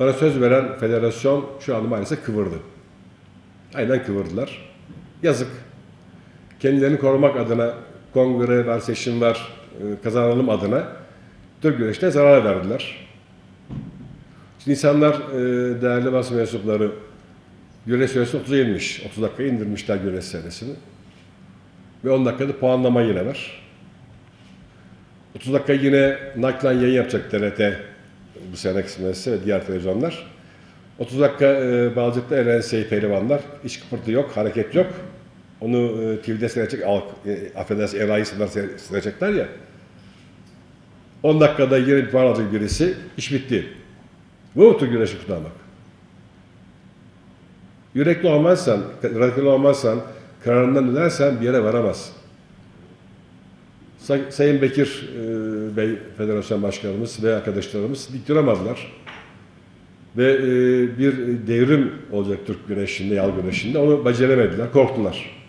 Bana söz veren federasyon şu an maalesef kıvırdı. Aynen kıvırdılar. Yazık. Kendilerini korumak adına kongre var, seçim var, e, kazanalım adına Türk güreşine zarar verdiler. Şimdi insanlar, e, değerli basın mensupları, güreş süresi 30'a inmiş. 30 dakika indirmişler güreş serisini. Ve 10 dakikada puanlama yine var. 30 dakika yine naklen yayın yapacak TRT bu sene kısmetse ve diğer televizyonlar. 30 dakika e, Balcık'ta Erenseyi pehlivanlar. Hiç kıpırtı yok, hareket yok. Onu e, TV'de seyredecek, halk, e, affedersin Eray'ı seyredecekler ya. 10 dakikada yine bir puan alacak birisi, iş bitti. Bu mu Türk güreşi kutlamak? Yürekli olmazsan, radikal olmazsan, kararından dönersen bir yere varamazsın. Say- Sayın Bekir e, Bey, Federasyon Başkanımız ve arkadaşlarımız dik duramadılar. Ve e, bir devrim olacak Türk güreşinde, yal güreşinde. Onu beceremediler, korktular.